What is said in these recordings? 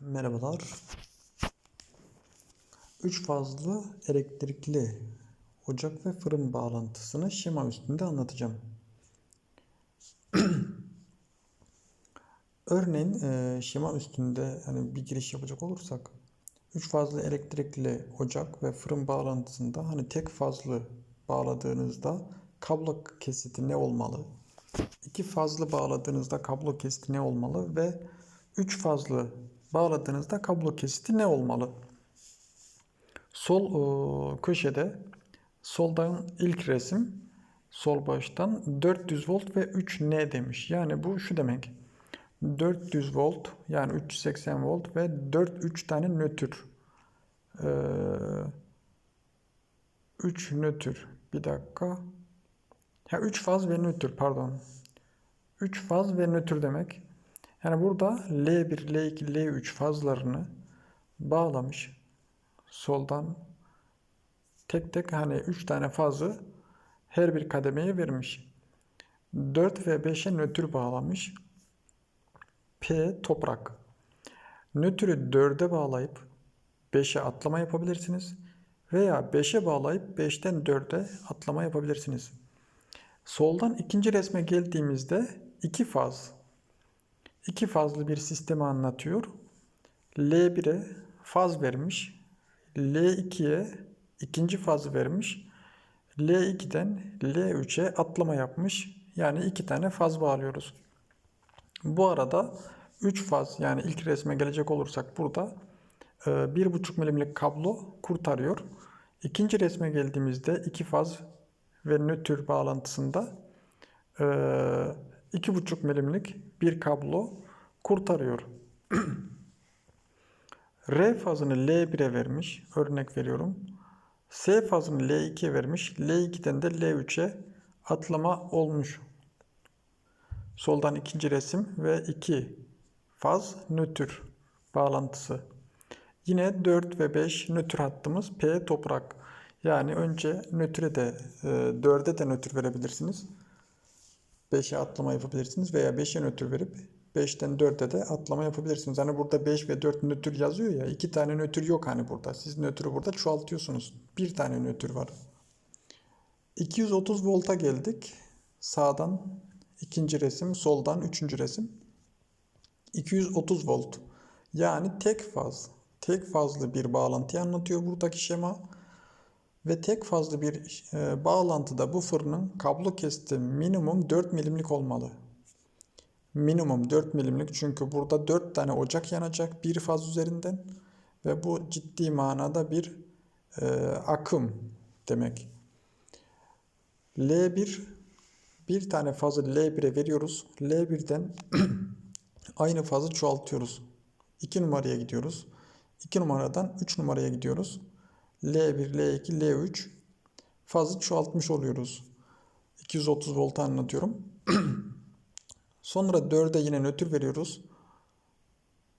Merhabalar. 3 fazlı elektrikli ocak ve fırın bağlantısını şema üstünde anlatacağım. Örneğin e, şema üstünde hani bir giriş yapacak olursak 3 fazlı elektrikli ocak ve fırın bağlantısında hani tek fazlı bağladığınızda kablo kesiti ne olmalı? İki fazlı bağladığınızda kablo kesiti ne olmalı ve 3 fazlı bağladığınızda kablo kesiti ne olmalı? Sol e, köşede soldan ilk resim sol baştan 400 volt ve 3 N demiş. Yani bu şu demek. 400 volt yani 380 volt ve 4 3 tane nötr. Ee, 3 nötr. Bir dakika. Ha 3 faz ve nötr pardon. 3 faz ve nötr demek. Yani burada L1, L2, L3 fazlarını bağlamış. Soldan tek tek hani 3 tane fazı her bir kademeye vermiş. 4 ve 5'e nötr bağlamış. P toprak. Nötrü 4'e bağlayıp 5'e atlama yapabilirsiniz. Veya 5'e bağlayıp 5'ten 4'e atlama yapabilirsiniz. Soldan ikinci resme geldiğimizde iki faz. İki fazlı bir sistemi anlatıyor. L1'e faz vermiş. L2'ye ikinci fazı vermiş. L2'den L3'e atlama yapmış. Yani iki tane faz bağlıyoruz. Bu arada 3 faz yani ilk resme gelecek olursak burada 1,5 milimlik kablo kurtarıyor. İkinci resme geldiğimizde 2 faz ve nötr bağlantısında 2,5 milimlik bir kablo kurtarıyor. R fazını L1'e vermiş. Örnek veriyorum. S fazını L2'ye vermiş. L2'den de L3'e atlama olmuş. Soldan ikinci resim ve iki faz nötr bağlantısı. Yine 4 ve 5 nötr hattımız P toprak. Yani önce nötre de e, 4'e de nötr verebilirsiniz. 5'e atlama yapabilirsiniz veya 5'e nötr verip 5'ten 4'e de atlama yapabilirsiniz. Hani burada 5 ve 4 nötr yazıyor ya. 2 tane nötr yok hani burada. Siz nötrü burada çoğaltıyorsunuz. Bir tane nötr var. 230 volta geldik. Sağdan ikinci resim, soldan üçüncü resim. 230 volt. Yani tek faz. Tek fazlı bir bağlantıyı anlatıyor buradaki şema. Ve tek fazlı bir e, bağlantıda bu fırının kablo kesti minimum 4 milimlik olmalı. Minimum 4 milimlik çünkü burada 4 tane ocak yanacak bir faz üzerinden. Ve bu ciddi manada bir e, akım demek. L1 bir tane fazı L1'e veriyoruz. L1'den aynı fazı çoğaltıyoruz. 2 numaraya gidiyoruz. 2 numaradan 3 numaraya gidiyoruz. L1, L2, L3 fazı çoğaltmış oluyoruz. 230 volt anlatıyorum. Sonra 4'e yine nötr veriyoruz.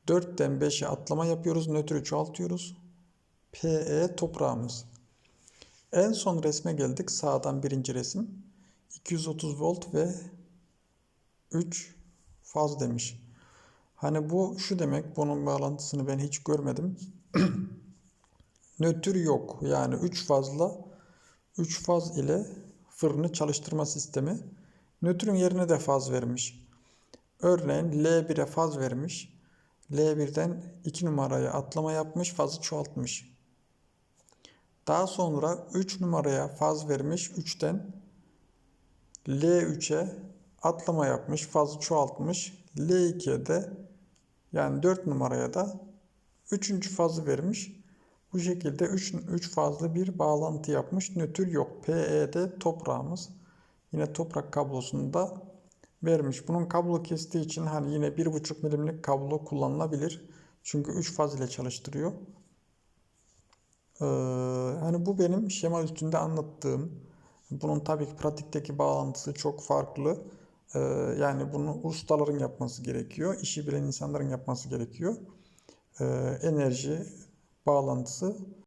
4'ten 5'e atlama yapıyoruz. Nötrü çoğaltıyoruz. PE toprağımız. En son resme geldik. Sağdan birinci resim. 230 volt ve 3 faz demiş. Hani bu şu demek. Bunun bağlantısını ben hiç görmedim. Nötr yok. Yani 3 fazla 3 faz ile fırını çalıştırma sistemi. Nötrün yerine de faz vermiş. Örneğin L1'e faz vermiş. L1'den 2 numaraya atlama yapmış, fazı çoğaltmış. Daha sonra 3 numaraya faz vermiş, 3'ten L3'e atlama yapmış, fazı çoğaltmış. L2'ye de yani 4 numaraya da 3. fazı vermiş. Bu şekilde 3 3 fazlı bir bağlantı yapmış. Nötr yok. PE'de toprağımız. Yine toprak kablosunu da vermiş. Bunun kablo kestiği için hani yine 1,5 milimlik kablo kullanılabilir. Çünkü 3 faz ile çalıştırıyor. Ee, hani bu benim şema üstünde anlattığım. Bunun tabii ki pratikteki bağlantısı çok farklı. Ee, yani bunu ustaların yapması gerekiyor. İşi bilen insanların yapması gerekiyor. Ee, enerji bağlantısı